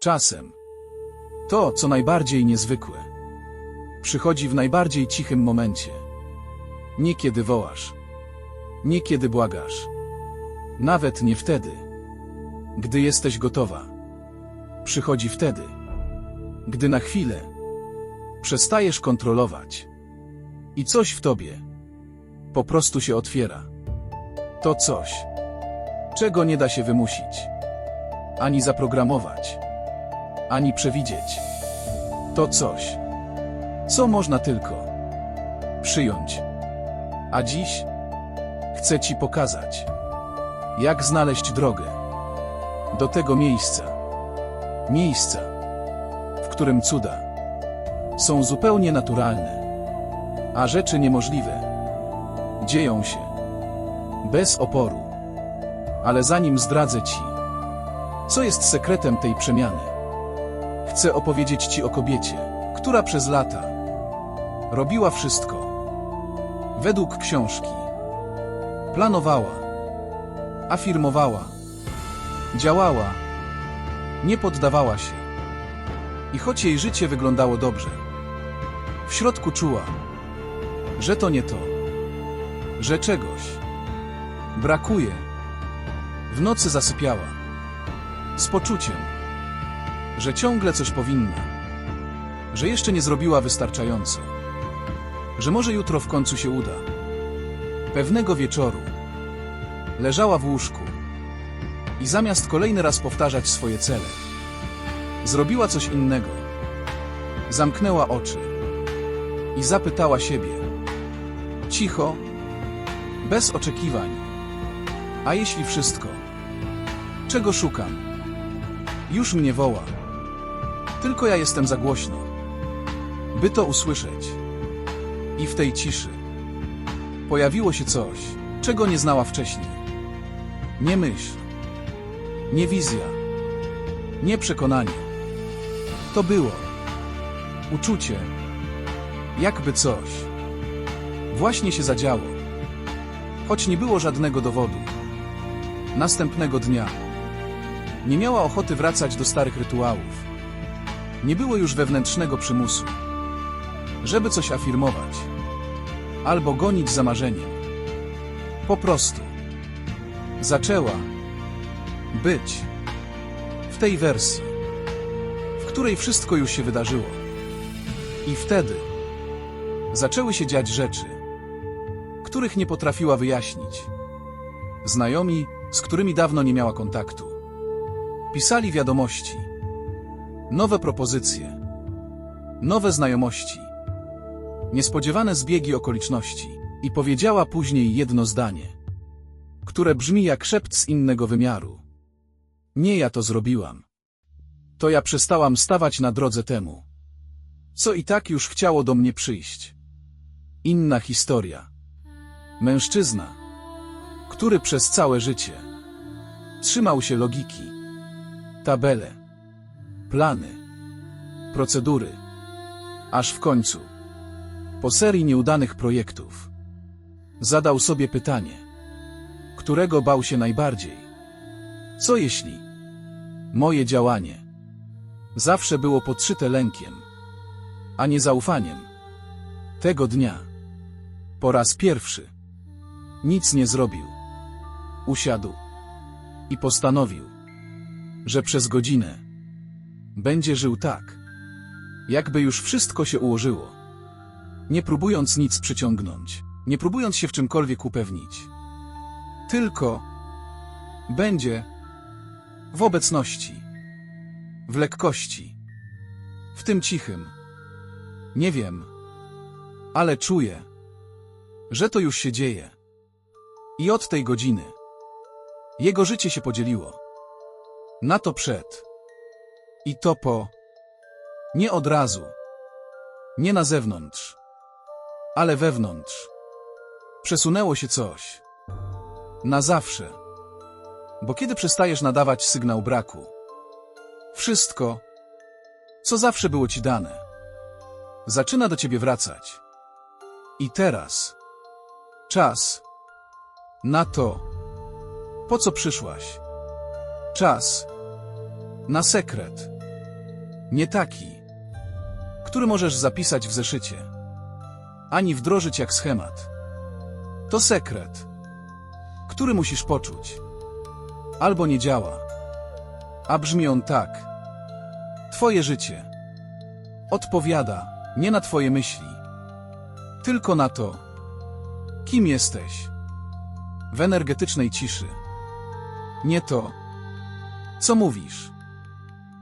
Czasem. To, co najbardziej niezwykłe, przychodzi w najbardziej cichym momencie. Nie kiedy wołasz, nie kiedy błagasz, nawet nie wtedy, gdy jesteś gotowa. Przychodzi wtedy, gdy na chwilę. Przestajesz kontrolować. I coś w tobie. Po prostu się otwiera. To coś, czego nie da się wymusić, ani zaprogramować, ani przewidzieć. To coś, co można tylko przyjąć. A dziś chcę Ci pokazać, jak znaleźć drogę do tego miejsca. Miejsca, w którym cuda są zupełnie naturalne, a rzeczy niemożliwe dzieją się bez oporu. Ale zanim zdradzę Ci, co jest sekretem tej przemiany, chcę opowiedzieć Ci o kobiecie, która przez lata robiła wszystko według książki. Planowała, afirmowała, działała, nie poddawała się. I choć jej życie wyglądało dobrze, w środku czuła, że to nie to, że czegoś brakuje. W nocy zasypiała z poczuciem, że ciągle coś powinna, że jeszcze nie zrobiła wystarczająco, że może jutro w końcu się uda. Pewnego wieczoru leżała w łóżku i zamiast kolejny raz powtarzać swoje cele, zrobiła coś innego. Zamknęła oczy i zapytała siebie, cicho, bez oczekiwań, a jeśli wszystko, czego szukam, już mnie woła, tylko ja jestem za głośno, by to usłyszeć. I w tej ciszy pojawiło się coś, czego nie znała wcześniej. Nie myśl, nie wizja, nie przekonanie. To było uczucie, jakby coś właśnie się zadziało, choć nie było żadnego dowodu. Następnego dnia nie miała ochoty wracać do starych rytuałów. Nie było już wewnętrznego przymusu, żeby coś afirmować albo gonić za marzeniem. Po prostu zaczęła być w tej wersji, w której wszystko już się wydarzyło. I wtedy zaczęły się dziać rzeczy, których nie potrafiła wyjaśnić. Znajomi, z którymi dawno nie miała kontaktu, pisali wiadomości, nowe propozycje, nowe znajomości, niespodziewane zbiegi okoliczności i powiedziała później jedno zdanie, które brzmi jak szept z innego wymiaru. Nie ja to zrobiłam. To ja przestałam stawać na drodze temu, co i tak już chciało do mnie przyjść. Inna historia. Mężczyzna, który przez całe życie trzymał się logiki, tabele, plany, procedury, aż w końcu, po serii nieudanych projektów, zadał sobie pytanie, którego bał się najbardziej. Co jeśli? Moje działanie. Zawsze było podszyte lękiem, a nie zaufaniem? Tego dnia, po raz pierwszy, nic nie zrobił. Usiadł. I postanowił, że przez godzinę będzie żył tak, jakby już wszystko się ułożyło. Nie próbując nic przyciągnąć, nie próbując się w czymkolwiek upewnić. Tylko będzie w obecności, w lekkości, w tym cichym. Nie wiem, ale czuję, że to już się dzieje. I od tej godziny jego życie się podzieliło. Na to przed i to po. Nie od razu. Nie na zewnątrz, ale wewnątrz. Przesunęło się coś. Na zawsze. Bo kiedy przestajesz nadawać sygnał braku, wszystko, co zawsze było ci dane, zaczyna do ciebie wracać. I teraz czas na to, po co przyszłaś. Czas na sekret, Nie taki, który możesz zapisać w zeszycie, ani wdrożyć jak schemat. To sekret, który musisz poczuć. Albo nie działa. A brzmi on tak. Twoje życie odpowiada nie na Twoje myśli, tylko na to, kim jesteś w energetycznej ciszy. Nie to, co mówisz,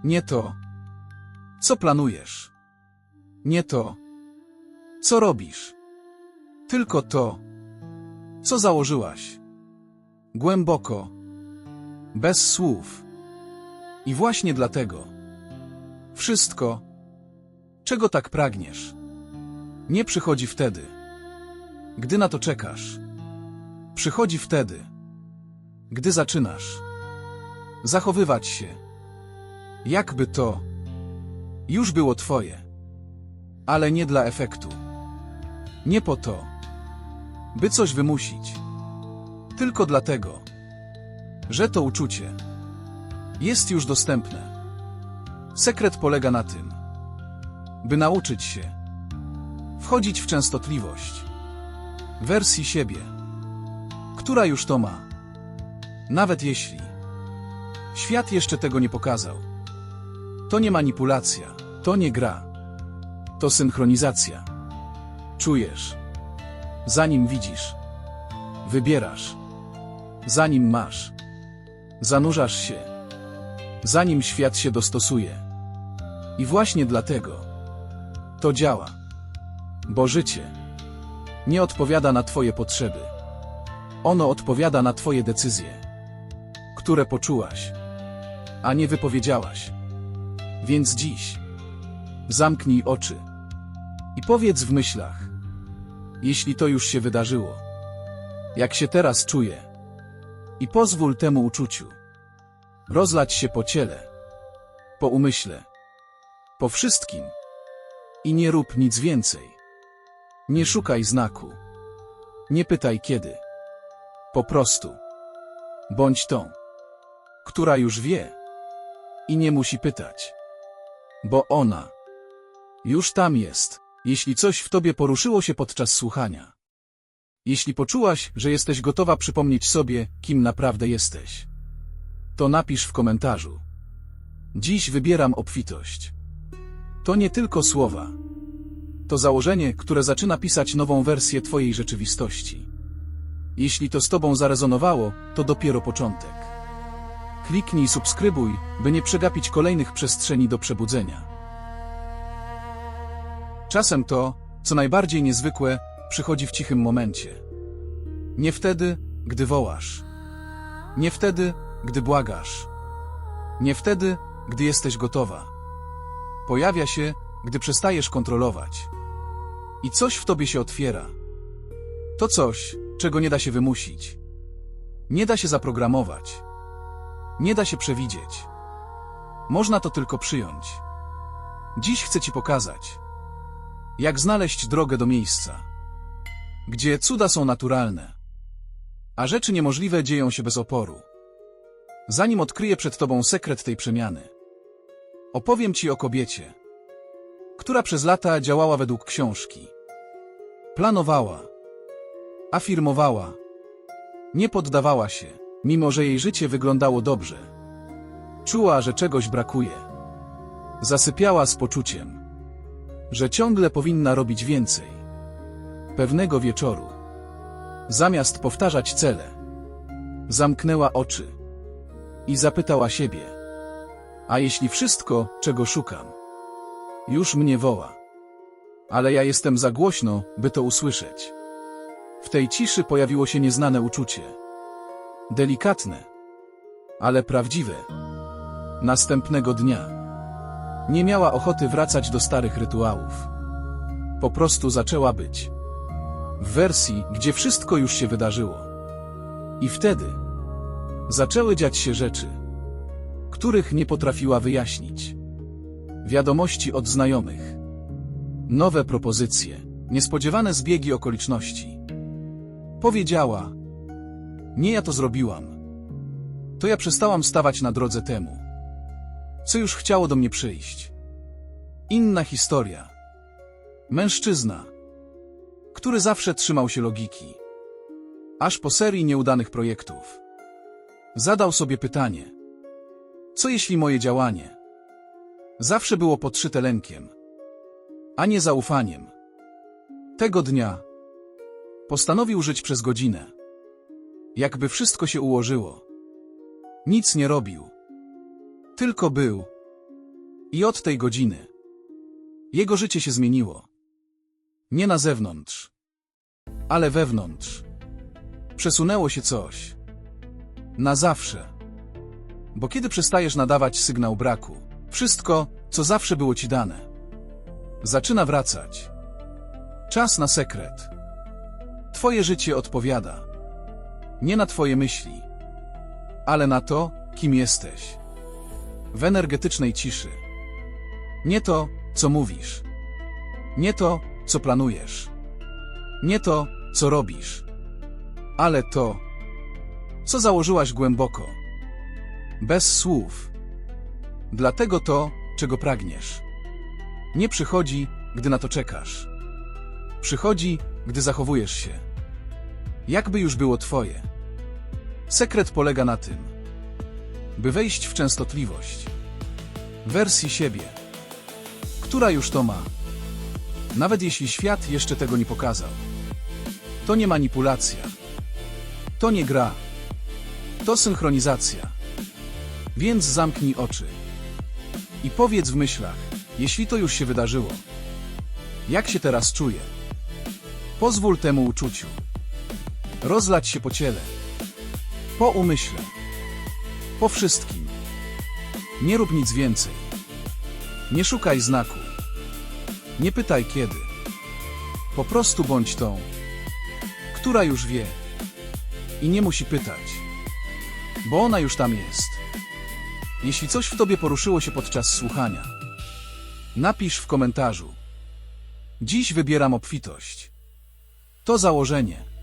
nie to, co planujesz, nie to, co robisz, tylko to, co założyłaś. Głęboko, bez słów. I właśnie dlatego. Wszystko, czego tak pragniesz, nie przychodzi wtedy, gdy na to czekasz. Przychodzi wtedy, gdy zaczynasz. Zachowywać się, jakby to już było Twoje, ale nie dla efektu. Nie po to, by coś wymusić, tylko dlatego, że to uczucie jest już dostępne. Sekret polega na tym, by nauczyć się wchodzić w częstotliwość wersji siebie, która już to ma. Nawet jeśli świat jeszcze tego nie pokazał. To nie manipulacja, to nie gra. To synchronizacja. Czujesz, zanim widzisz, wybierasz, zanim masz, zanurzasz się, zanim świat się dostosuje. I właśnie dlatego to działa, bo życie nie odpowiada na Twoje potrzeby. Ono odpowiada na Twoje decyzje, które poczułaś, a nie wypowiedziałaś. Więc dziś zamknij oczy i powiedz w myślach, jeśli to już się wydarzyło, jak się teraz czuję, i pozwól temu uczuciu rozlać się po ciele, po umyśle, po wszystkim i nie rób nic więcej. Nie szukaj znaku, nie pytaj kiedy. Po prostu bądź tą, która już wie i nie musi pytać, bo ona już tam jest, jeśli coś w tobie poruszyło się podczas słuchania. Jeśli poczułaś, że jesteś gotowa przypomnieć sobie, kim naprawdę jesteś, to napisz w komentarzu. Dziś wybieram obfitość. To nie tylko słowa. To założenie, które zaczyna pisać nową wersję Twojej rzeczywistości. Jeśli to z Tobą zarezonowało, to dopiero początek. Kliknij subskrybuj, by nie przegapić kolejnych przestrzeni do przebudzenia. Czasem to, co najbardziej niezwykłe, przychodzi w cichym momencie. Nie wtedy, gdy wołasz. Nie wtedy, gdy błagasz. Nie wtedy, gdy jesteś gotowa. Pojawia się, gdy przestajesz kontrolować. I coś w tobie się otwiera. To coś, czego nie da się wymusić. Nie da się zaprogramować. Nie da się przewidzieć. Można to tylko przyjąć. Dziś chcę Ci pokazać, jak znaleźć drogę do miejsca, gdzie cuda są naturalne, a rzeczy niemożliwe dzieją się bez oporu. Zanim odkryję przed Tobą sekret tej przemiany, opowiem Ci o kobiecie, która przez lata działała według książki. Planowała, afirmowała, nie poddawała się, mimo że jej życie wyglądało dobrze. Czuła, że czegoś brakuje. Zasypiała z poczuciem, że ciągle powinna robić więcej. Pewnego wieczoru, zamiast powtarzać cele, zamknęła oczy i zapytała siebie: A jeśli wszystko, czego szukam, już mnie woła, ale ja jestem za głośno, by to usłyszeć. W tej ciszy pojawiło się nieznane uczucie. Delikatne, ale prawdziwe. Następnego dnia nie miała ochoty wracać do starych rytuałów. Po prostu zaczęła być. W wersji, gdzie wszystko już się wydarzyło. I wtedy zaczęły dziać się rzeczy, których nie potrafiła wyjaśnić. Wiadomości od znajomych. Nowe propozycje, niespodziewane zbiegi okoliczności. Powiedziała: Nie ja to zrobiłam. To ja przestałam stawać na drodze temu, co już chciało do mnie przyjść. Inna historia. Mężczyzna, który zawsze trzymał się logiki. Aż po serii nieudanych projektów. Zadał sobie pytanie. Co jeśli moje działanie zawsze było podszyte lękiem, a nie zaufaniem? Tego dnia postanowił żyć przez godzinę. Jakby wszystko się ułożyło. Nic nie robił. Tylko był. I od tej godziny jego życie się zmieniło. Nie na zewnątrz, ale wewnątrz. Przesunęło się coś. Na zawsze. Bo kiedy przestajesz nadawać sygnał braku, wszystko, co zawsze było ci dane, zaczyna wracać. Czas na sekret. Twoje życie odpowiada. Nie na twoje myśli, ale na to, kim jesteś. W energetycznej ciszy. Nie to, co mówisz. Nie to, co planujesz. Nie to, co robisz. Ale to, co założyłaś głęboko. Bez słów. Dlatego to, czego pragniesz. Nie przychodzi, gdy na to czekasz. Przychodzi, gdy zachowujesz się. Jakby już było twoje. Sekret polega na tym, by wejść w częstotliwość. Wersji siebie, która już to ma. Nawet jeśli świat jeszcze tego nie pokazał. To nie manipulacja. To nie gra. To synchronizacja. Więc zamknij oczy. I powiedz w myślach, jeśli to już się wydarzyło. Jak się teraz czuję? Pozwól temu uczuciu. Rozlać się po ciele. Po umyśle. Po wszystkim. Nie rób nic więcej. Nie szukaj znaku. Nie pytaj kiedy. Po prostu bądź tą, która już wie. I nie musi pytać. Bo ona już tam jest. Jeśli coś w tobie poruszyło się podczas słuchania, napisz w komentarzu. Dziś wybieram obfitość. To założenie,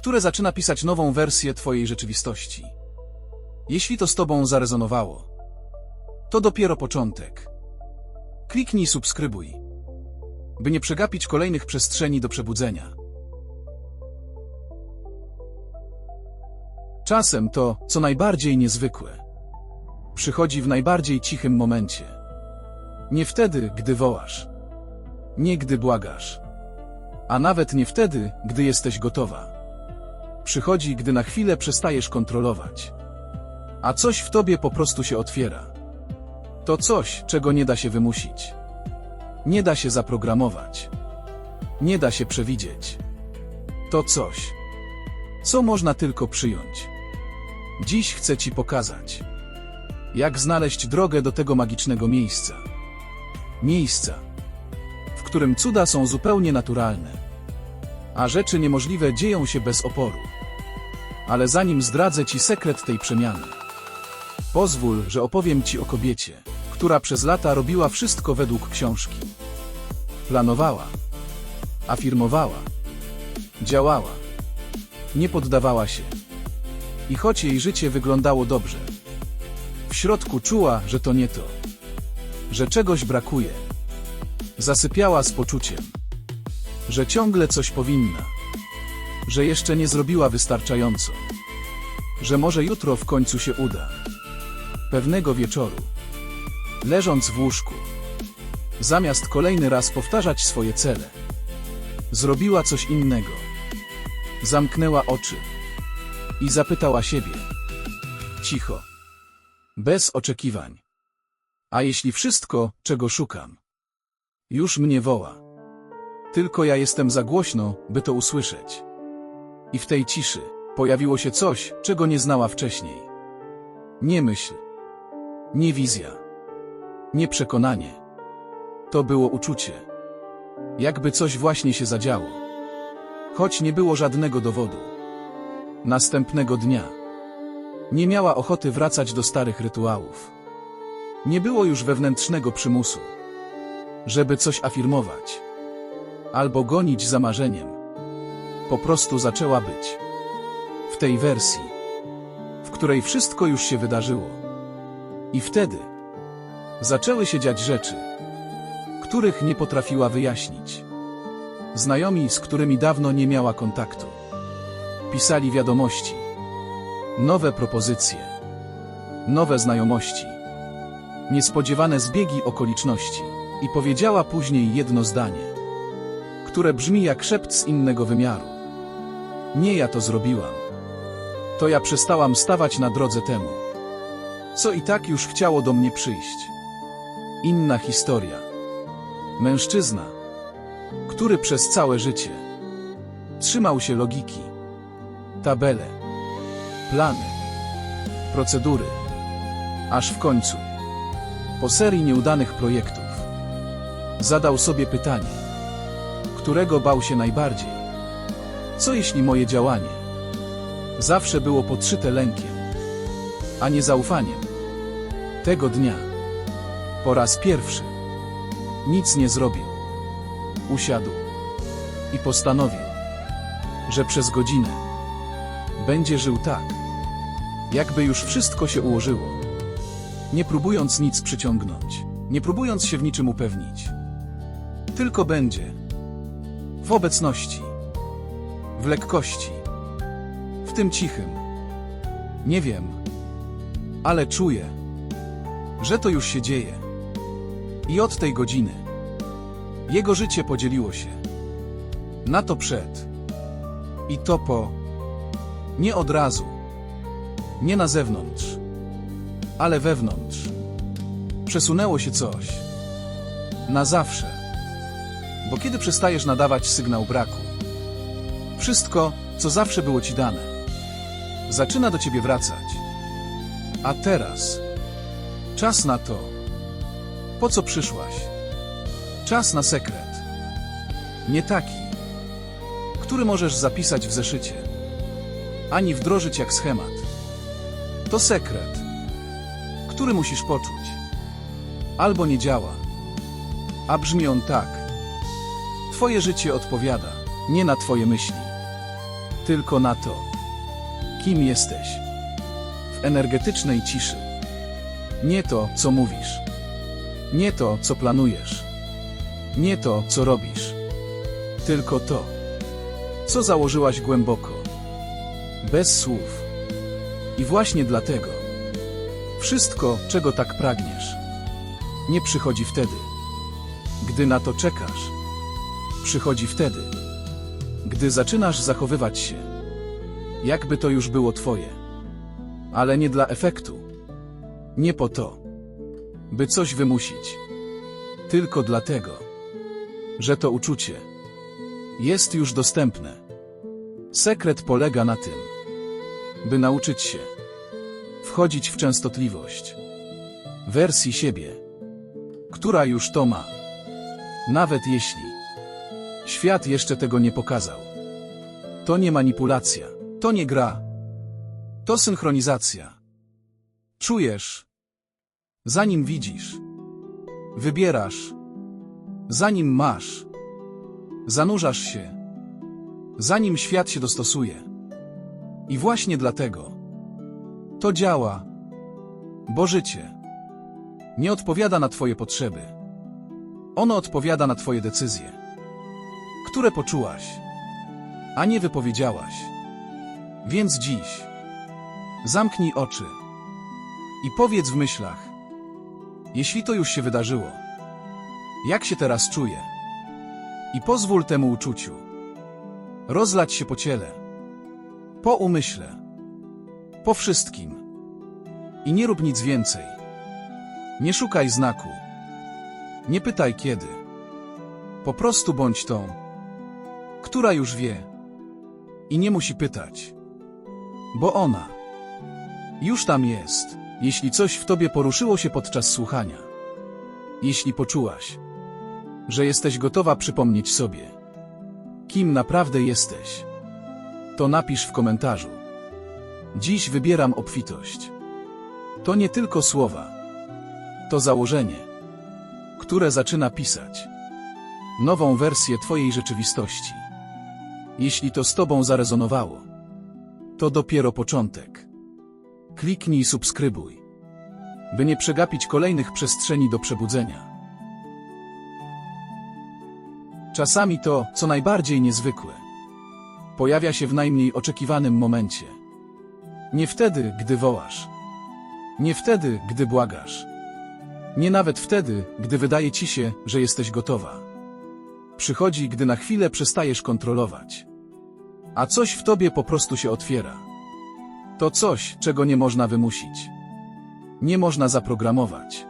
które zaczyna pisać nową wersję twojej rzeczywistości. Jeśli to z tobą zarezonowało, to dopiero początek. Kliknij subskrybuj, by nie przegapić kolejnych przestrzeni do przebudzenia. Czasem to, co najbardziej niezwykłe, przychodzi w najbardziej cichym momencie. Nie wtedy, gdy wołasz. Nie gdy błagasz. A nawet nie wtedy, gdy jesteś gotowa. Przychodzi, gdy na chwilę przestajesz kontrolować. A coś w tobie po prostu się otwiera. To coś, czego nie da się wymusić. Nie da się zaprogramować. Nie da się przewidzieć. To coś, co można tylko przyjąć. Dziś chcę Ci pokazać, jak znaleźć drogę do tego magicznego miejsca. Miejsca, w którym cuda są zupełnie naturalne, a rzeczy niemożliwe dzieją się bez oporu. Ale zanim zdradzę Ci sekret tej przemiany, pozwól, że opowiem Ci o kobiecie, która przez lata robiła wszystko według książki. Planowała, afirmowała, działała, nie poddawała się. I choć jej życie wyglądało dobrze, w środku czuła, że to nie to, że czegoś brakuje. Zasypiała z poczuciem, że ciągle coś powinna, że jeszcze nie zrobiła wystarczająco, że może jutro w końcu się uda. Pewnego wieczoru, leżąc w łóżku, zamiast kolejny raz powtarzać swoje cele, zrobiła coś innego. Zamknęła oczy i zapytała siebie. Cicho. Bez oczekiwań. A jeśli wszystko, czego szukam, już mnie woła. Tylko ja jestem za głośno, by to usłyszeć. I w tej ciszy pojawiło się coś, czego nie znała wcześniej. Nie myśl. Nie wizja. Nie przekonanie. To było uczucie. Jakby coś właśnie się zadziało. Choć nie było żadnego dowodu. Następnego dnia. Nie miała ochoty wracać do starych rytuałów. Nie było już wewnętrznego przymusu. Żeby coś afirmować. Albo gonić za marzeniem. Po prostu zaczęła być. W tej wersji. W której wszystko już się wydarzyło. I wtedy zaczęły się dziać rzeczy, których nie potrafiła wyjaśnić. Znajomi, z którymi dawno nie miała kontaktu. Pisali wiadomości. Nowe propozycje. Nowe znajomości. Niespodziewane zbiegi okoliczności. I powiedziała później jedno zdanie, które brzmi jak szept z innego wymiaru. Nie ja to zrobiłam. To ja przestałam stawać na drodze temu, co i tak już chciało do mnie przyjść. Inna historia. Mężczyzna, który przez całe życie trzymał się logiki, tabele, plany, procedury, aż w końcu, po serii nieudanych projektów, zadał sobie pytanie, którego bał się najbardziej. Co jeśli moje działanie zawsze było podszyte lękiem, a nie zaufaniem? Tego dnia, po raz pierwszy, nic nie zrobił. Usiadł i postanowił, że przez godzinę będzie żył tak, jakby już wszystko się ułożyło, nie próbując nic przyciągnąć, nie próbując się w niczym upewnić. Tylko będzie w obecności, w lekkości, w tym cichym. Nie wiem, ale czuję, że to już się dzieje. I od tej godziny jego życie podzieliło się na to przed i to po. Nie od razu, nie na zewnątrz, ale wewnątrz. Przesunęło się coś na zawsze. Bo kiedy przestajesz nadawać sygnał braku, wszystko, co zawsze było ci dane, zaczyna do ciebie wracać. A teraz czas na to, po co przyszłaś. Czas na sekret. Nie taki, który możesz zapisać w zeszycie, ani wdrożyć jak schemat. To sekret, który musisz poczuć. Albo nie działa, a brzmi on tak. Twoje życie odpowiada nie na Twoje myśli, tylko na to, kim jesteś. W energetycznej ciszy. Nie to, co mówisz. Nie to, co planujesz. Nie to, co robisz. Tylko to, co założyłaś głęboko. Bez słów. I właśnie dlatego wszystko, czego tak pragniesz, nie przychodzi wtedy, gdy na to czekasz. Przychodzi wtedy, gdy zaczynasz zachowywać się, jakby to już było twoje. Ale nie dla efektu. Nie po to, by coś wymusić. Tylko dlatego, że to uczucie jest już dostępne. Sekret polega na tym, by nauczyć się wchodzić w częstotliwość wersji siebie, która już to ma. Nawet jeśli świat jeszcze tego nie pokazał. To nie manipulacja, to nie gra. To synchronizacja. Czujesz, zanim widzisz. Wybierasz, zanim masz. Zanurzasz się, zanim świat się dostosuje. I właśnie dlatego to działa, bo życie nie odpowiada na Twoje potrzeby. Ono odpowiada na Twoje decyzje, które poczułaś, a nie wypowiedziałaś. Więc dziś zamknij oczy i powiedz w myślach, jeśli to już się wydarzyło, jak się teraz czuję? I pozwól temu uczuciu rozlać się po ciele, po umyśle, po wszystkim. I nie rób nic więcej. Nie szukaj znaku. Nie pytaj kiedy. Po prostu bądź tą, która już wie i nie musi pytać, bo ona już tam jest, jeśli coś w tobie poruszyło się podczas słuchania. Jeśli poczułaś, że jesteś gotowa przypomnieć sobie, kim naprawdę jesteś, to napisz w komentarzu. Dziś wybieram obfitość. To nie tylko słowa, to założenie, które zaczyna pisać nową wersję Twojej rzeczywistości. Jeśli to z Tobą zarezonowało, to dopiero początek. Kliknij subskrybuj, by nie przegapić kolejnych przestrzeni do przebudzenia. Czasami to, co najbardziej niezwykłe, pojawia się w najmniej oczekiwanym momencie. Nie wtedy, gdy wołasz. Nie wtedy, gdy błagasz. Nie nawet wtedy, gdy wydaje ci się, że jesteś gotowa. Przychodzi, gdy na chwilę przestajesz kontrolować. A coś w tobie po prostu się otwiera. To coś, czego nie można wymusić. Nie można zaprogramować.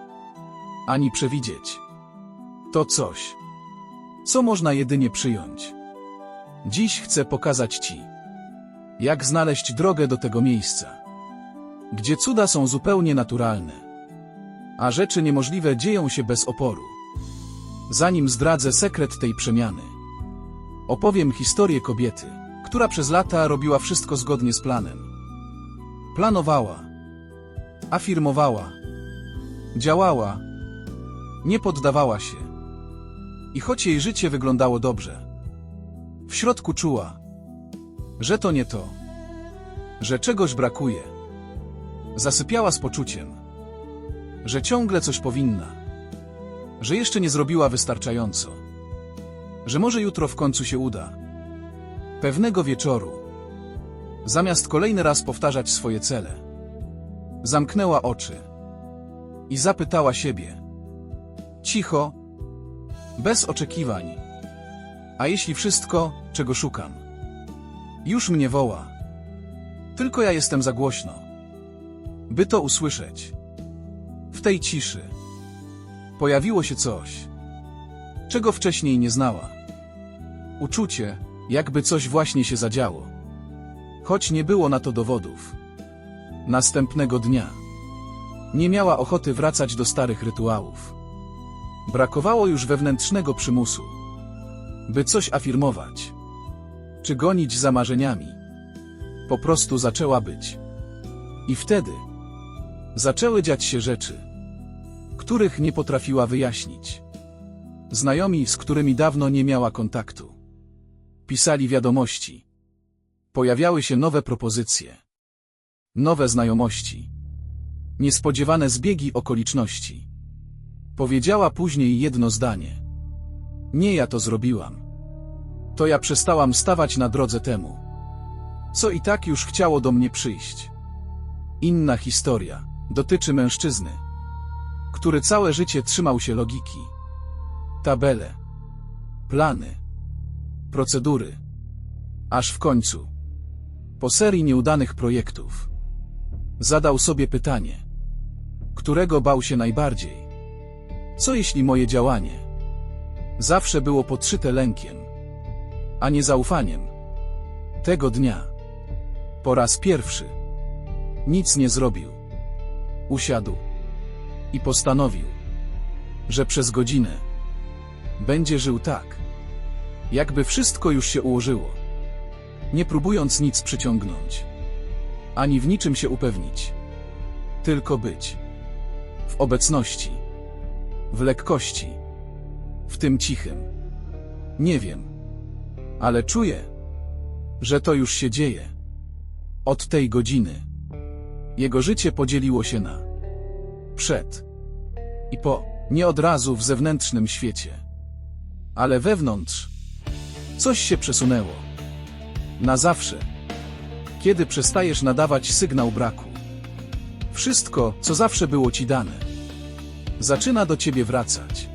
Ani przewidzieć. To coś, co można jedynie przyjąć. Dziś chcę pokazać Ci, jak znaleźć drogę do tego miejsca, gdzie cuda są zupełnie naturalne, a rzeczy niemożliwe dzieją się bez oporu. Zanim zdradzę sekret tej przemiany, opowiem historię kobiety, która przez lata robiła wszystko zgodnie z planem. Planowała, afirmowała, działała, nie poddawała się. I choć jej życie wyglądało dobrze, w środku czuła, że to nie to, że czegoś brakuje. Zasypiała z poczuciem, że ciągle coś powinna, że jeszcze nie zrobiła wystarczająco, że może jutro w końcu się uda. Pewnego wieczoru, zamiast kolejny raz powtarzać swoje cele, zamknęła oczy i zapytała siebie, cicho, bez oczekiwań. A jeśli wszystko, czego szukam, już mnie woła, tylko ja jestem za głośno, by to usłyszeć. W tej ciszy pojawiło się coś, czego wcześniej nie znała. Uczucie, jakby coś właśnie się zadziało, choć nie było na to dowodów. Następnego dnia nie miała ochoty wracać do starych rytuałów. Brakowało już wewnętrznego przymusu, by coś afirmować, czy gonić za marzeniami. Po prostu zaczęła być. I wtedy zaczęły dziać się rzeczy, których nie potrafiła wyjaśnić. Znajomi, z którymi dawno nie miała kontaktu, pisali wiadomości. Pojawiały się nowe propozycje, nowe znajomości, niespodziewane zbiegi okoliczności. Powiedziała później jedno zdanie. Nie ja to zrobiłam. To ja przestałam stawać na drodze temu, co i tak już chciało do mnie przyjść. Inna historia dotyczy mężczyzny, który całe życie trzymał się logiki. Tabele, plany, procedury. Aż w końcu, po serii nieudanych projektów, zadał sobie pytanie, którego bał się najbardziej. Co jeśli moje działanie? Zawsze było podszyte lękiem, a nie zaufaniem? Tego dnia, po raz pierwszy, nic nie zrobił. Usiadł. I postanowił, że przez godzinę będzie żył tak, jakby wszystko już się ułożyło, nie próbując nic przyciągnąć, ani w niczym się upewnić, tylko być w obecności w lekkości, w tym cichym. Nie wiem, ale czuję, że to już się dzieje. Od tej godziny jego życie podzieliło się na przed i po, nie od razu w zewnętrznym świecie, ale wewnątrz coś się przesunęło. Na zawsze. Kiedy przestajesz nadawać sygnał braku. Wszystko, co zawsze było ci dane zaczyna do ciebie wracać.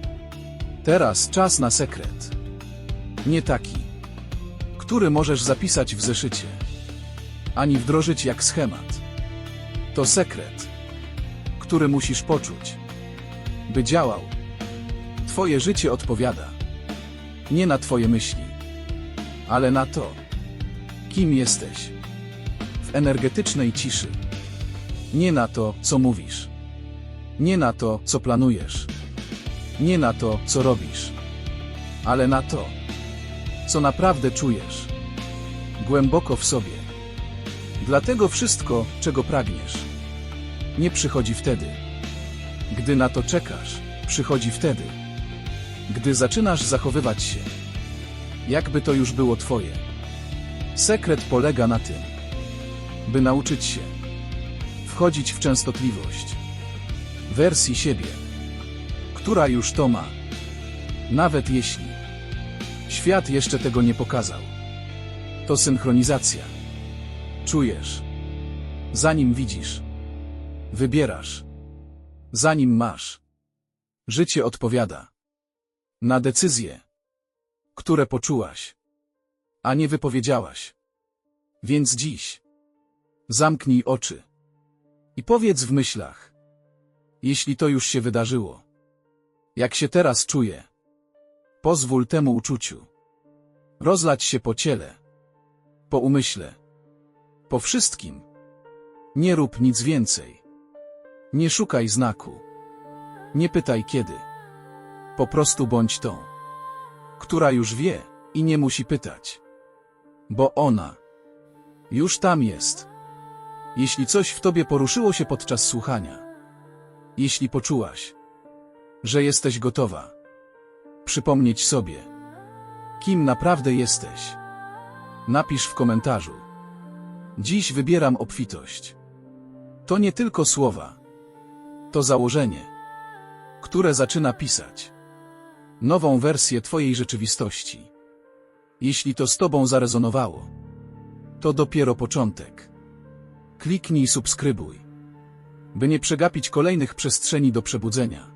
Teraz czas na sekret. Nie taki, który możesz zapisać w zeszycie, ani wdrożyć jak schemat. To sekret, który musisz poczuć, by działał. Twoje życie odpowiada nie na Twoje myśli, ale na to, kim jesteś w energetycznej ciszy. Nie na to, co mówisz nie na to, co planujesz. Nie na to, co robisz. Ale na to, co naprawdę czujesz. Głęboko w sobie. Dlatego wszystko, czego pragniesz, nie przychodzi wtedy. Gdy na to czekasz, przychodzi wtedy. Gdy zaczynasz zachowywać się, jakby to już było Twoje. Sekret polega na tym, by nauczyć się wchodzić w częstotliwość wersji siebie, która już to ma. Nawet jeśli Świat jeszcze tego nie pokazał. To synchronizacja. Czujesz. Zanim widzisz. Wybierasz. Zanim masz. Życie odpowiada. Na decyzje, które poczułaś, a nie wypowiedziałaś. Więc dziś. Zamknij oczy. I powiedz w myślach. Jeśli to już się wydarzyło. Jak się teraz czuję. Pozwól temu uczuciu. Rozlać się po ciele. Po umyśle. Po wszystkim. Nie rób nic więcej. Nie szukaj znaku. Nie pytaj kiedy. Po prostu bądź tą, która już wie i nie musi pytać. Bo ona już tam jest. Jeśli coś w tobie poruszyło się podczas słuchania, jeśli poczułaś, że jesteś gotowa, przypomnieć sobie, kim naprawdę jesteś, napisz w komentarzu. Dziś wybieram obfitość. To nie tylko słowa, to założenie, które zaczyna pisać nową wersję Twojej rzeczywistości. Jeśli to z Tobą zarezonowało, to dopiero początek. Kliknij subskrybuj, by nie przegapić kolejnych przestrzeni do przebudzenia.